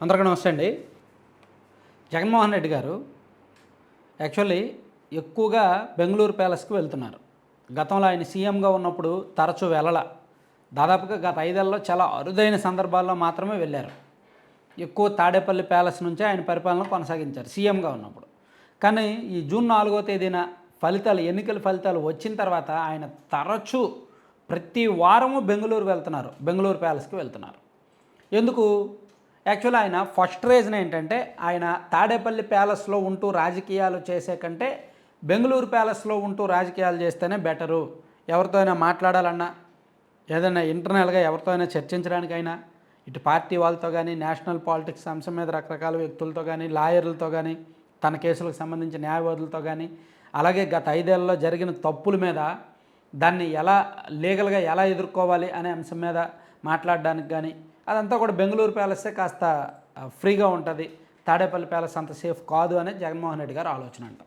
అందరికీ నమస్తే అండి. జగన్మోహన్ రెడ్డి గారు యాక్చువల్లీ ఎక్కువగా బెంగళూరు ప్యాలెస్కి వెళ్తున్నారు. గతంలో ఆయన సీఎంగా ఉన్నప్పుడు తరచూ వెళ్ళల. దాదాపుగా గత ఐదేళ్ళలో చాలా అరుదైన సందర్భాల్లో మాత్రమే వెళ్ళారు. ఎక్కువ తాడేపల్లి ప్యాలెస్ నుంచే ఆయన పరిపాలన కొనసాగించారు సీఎంగా ఉన్నప్పుడు. కానీ ఈ జూన్ నాలుగో తేదీన ఫలితాలు ఎన్నికల ఫలితాలు వచ్చిన తర్వాత ఆయన తరచూ ప్రతి వారము బెంగళూరు వెళ్తున్నారు బెంగళూరు ప్యాలెస్కి వెళ్తున్నారు. ఎందుకు? యాక్చువల్ ఆయన ఫస్ట్ రీజన్ ఏంటంటే ఆయన తాడేపల్లి ప్యాలెస్లో ఉంటూ రాజకీయాలు చేసే కంటే బెంగళూరు ప్యాలెస్లో ఉంటూ రాజకీయాలు చేస్తేనే బెటరు. ఎవరితో అయినా మాట్లాడాలన్నా ఏదైనా ఇంటర్నల్గా ఎవరితో అయినా చర్చించడానికైనా ఇటు పార్టీ వాళ్ళతో కానీ నేషనల్ పాలిటిక్స్ అంశం మీద రకరకాల వ్యక్తులతో కానీ లాయర్లతో కానీ తన కేసులకు సంబంధించిన న్యాయవాదులతో కానీ అలాగే గత ఐదేళ్ళలో జరిగిన తప్పుల మీద దాన్ని ఎలా లీగల్గా ఎలా ఎదుర్కోవాలి అనే అంశం మీద మాట్లాడడానికి కానీ అదంతా కూడా బెంగళూరు ప్యాలెసే కాస్త ఫ్రీగా ఉంటుంది. తాడేపల్లి ప్యాలెస్ అంత సేఫ్ కాదు అనేది జగన్మోహన్ రెడ్డి గారు ఆలోచన అంట.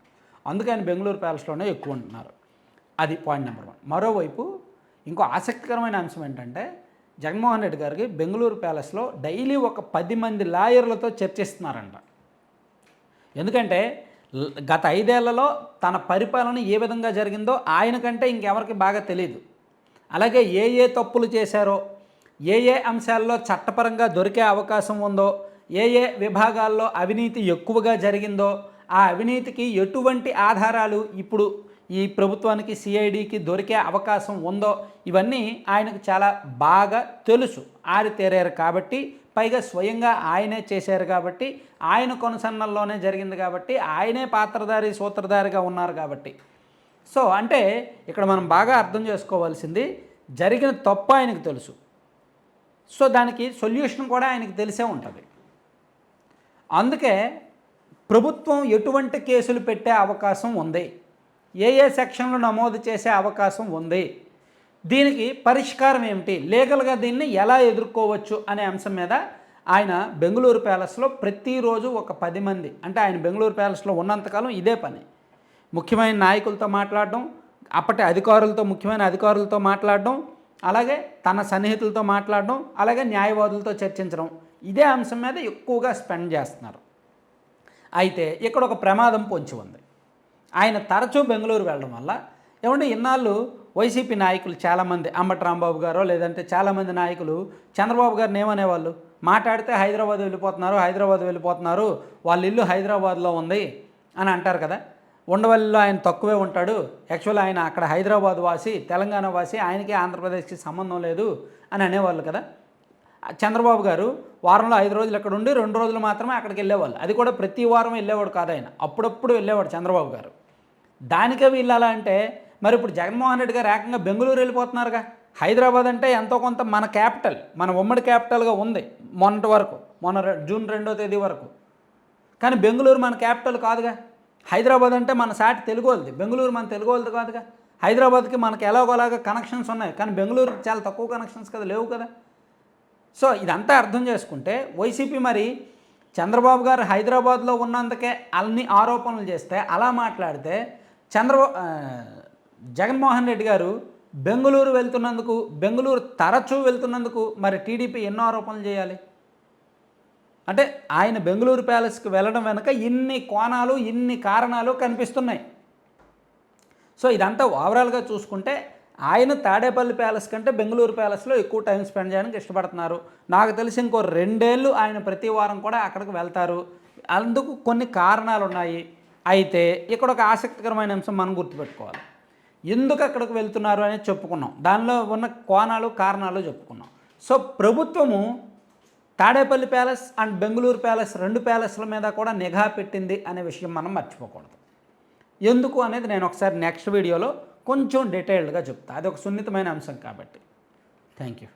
అందుకని బెంగళూరు ప్యాలెస్లోనే ఎక్కువ ఉంటున్నారు. అది పాయింట్ నెంబర్ వన్. మరోవైపు ఇంకో ఆసక్తికరమైన అంశం ఏంటంటే జగన్మోహన్ రెడ్డి గారికి బెంగళూరు ప్యాలెస్లో డైలీ ఒక పది మంది లాయర్లతో చర్చిస్తున్నారంట. ఎందుకంటే గత ఐదేళ్ళలో తన పరిపాలన ఏ విధంగా జరిగిందో ఆయన కంటే ఇంకెవరికి బాగా తెలియదు అలాగే ఏ ఏ తప్పులు చేశారో ఏ ఏ అంశాల్లో చట్టపరంగా దొరికే అవకాశం ఉందో ఏ ఏ విభాగాల్లో అవినీతి ఎక్కువగా జరిగిందో ఆ అవినీతికి ఎటువంటి ఆధారాలు ఇప్పుడు ఈ ప్రభుత్వానికి సిఐడికి దొరికే అవకాశం ఉందో ఇవన్నీ ఆయనకు చాలా బాగా తెలుసు. ఆరితేరారు కాబట్టి పైగా స్వయంగా ఆయనే చేశారు కాబట్టి ఆయన కొనసన్నల్లోనే జరిగింది కాబట్టి ఆయనే పాత్రధారి సూత్రధారిగా ఉన్నారు కాబట్టి. సో అంటే ఇక్కడ మనం బాగా అర్థం చేసుకోవాల్సింది జరిగిన తప్పు ఆయనకు తెలుసు. సో దానికి సొల్యూషన్ కూడా ఆయనకు తెలిసే ఉంటుంది. అందుకే ప్రభుత్వం ఎటువంటి కేసులు పెట్టే అవకాశం ఉంది. ఏ ఏ సెక్షన్లు నమోదు చేసే అవకాశం ఉంది. దీనికి పరిష్కారం ఏమిటి? లీగల్గా దీన్ని ఎలా ఎదుర్కోవచ్చు అనే అంశం మీద ఆయన బెంగళూరు ప్యాలెస్లో ప్రతిరోజు ఒక పది మంది అంటే ఆయన బెంగళూరు ప్యాలెస్లో ఉన్నంతకాలం ఇదే పని. ముఖ్యమైన నాయకులతో మాట్లాడడం అప్పటి అధికారులతో ముఖ్యమైన అధికారులతో మాట్లాడడం అలాగే తన సన్నిహితులతో మాట్లాడడం అలాగే న్యాయవాదులతో చర్చించడం ఇదే అంశం మీద ఎక్కువగా స్పెండ్ చేస్తున్నారు. అయితే ఇక్కడ ఒక ప్రమాదం పొంచి ఉంది. ఆయన తరచూ బెంగళూరు వెళ్ళడం వల్ల ఏమంటే ఇన్నాళ్ళు వైసీపీ నాయకులు చాలామంది అంబటి రాంబాబు గారో లేదంటే చాలామంది నాయకులు చంద్రబాబు గారిని ఏమనేవాళ్ళు? మాట్లాడితే హైదరాబాద్ వెళ్ళిపోతున్నారు హైదరాబాద్ వెళ్ళిపోతున్నారు వాళ్ళ ఇల్లు హైదరాబాద్లో ఉంది అని అంటారు కదా. ఉండవల్లిలో ఆయన తక్కువే ఉంటాడు. యాక్చువల్ ఆయన అక్కడ హైదరాబాద్ వాసి తెలంగాణ వాసి ఆయనకి ఆంధ్రప్రదేశ్కి సంబంధం లేదు అని అనేవాళ్ళు కదా. చంద్రబాబు గారు వారంలో ఐదు రోజులు ఇక్కడ ఉండి రెండు రోజులు మాత్రమే అక్కడికి వెళ్ళేవాళ్ళు. అది కూడా ప్రతి వారం వెళ్ళేవాడు కాదు ఆయన. అప్పుడప్పుడు వెళ్ళేవాడు చంద్రబాబు గారు. దానికే వెళ్ళాలా అంటే మరి ఇప్పుడు జగన్మోహన్ రెడ్డి గారు ఏకంగా బెంగళూరు వెళ్ళిపోతున్నారుగా. హైదరాబాద్ అంటే ఎంతో కొంత మన క్యాపిటల్ మన ఉమ్మడి క్యాపిటల్గా ఉంది మొన్నటి వరకు మొన్న రె- జూన్ రెండో తేదీ వరకు. కానీ బెంగళూరు మన క్యాపిటల్ కాదుగా. హైదరాబాద్ అంటే మన సాటి తెలుగు వాళ్ళది బెంగళూరు మన తెలుగు వాళ్ళది కాదుగా. హైదరాబాద్కి మనకి ఎలాగోలాగా కనెక్షన్స్ ఉన్నాయి. కానీ బెంగళూరుకి చాలా తక్కువ కనెక్షన్స్ కదా లేవు కదా. సో ఇదంతా అర్థం చేసుకుంటే వైసీపీ మరి చంద్రబాబు గారు హైదరాబాద్లో ఉన్నందుకే అన్ని ఆరోపణలు చేస్తే అలా మాట్లాడితే చంద్రబాబు జగన్మోహన్ రెడ్డి గారు బెంగళూరు వెళ్తున్నందుకు బెంగళూరు తరచూ వెళ్తున్నందుకు మరి టీడీపీ ఎన్నో ఆరోపణలు చేయాలి? అంటే ఆయన బెంగళూరు ప్యాలెస్కి వెళ్ళడం వెనక ఇన్ని కోణాలు ఇన్ని కారణాలు కనిపిస్తున్నాయి. సో ఇదంతా ఓవరాల్గా చూసుకుంటే ఆయన తాడేపల్లి ప్యాలెస్ కంటే బెంగళూరు ప్యాలెస్లో ఎక్కువ టైం స్పెండ్ చేయడానికి ఇష్టపడుతున్నారు. నాకు తెలిసి ఇంకో రెండేళ్ళు ఆయన ప్రతి వారం కూడా అక్కడికి వెళ్తారు. అందుకు కొన్ని కారణాలు ఉన్నాయి. అయితే ఇక్కడ ఒక ఆసక్తికరమైన అంశం మనం గుర్తుపెట్టుకోవాలి. ఎందుకు అక్కడికి వెళ్తున్నారు అనేది చెప్పుకున్నాం. దానిలో ఉన్న కోణాలు కారణాలు చెప్పుకున్నాం. సో ప్రభుత్వము Tadepalli palace and Bengaluru palace రెండు ప్యాలెస్ల మీద కూడా నిఘా పెట్టింది అనే విషయం మనం మర్చిపోకూడదు. ఎందుకు అనేది నేను ఒకసారి నెక్స్ట్ వీడియోలో కొంచెం డీటెయిల్డ్గా చెప్తాను అది ఒక సున్నితమైన అంశం కాబట్టి. Thank you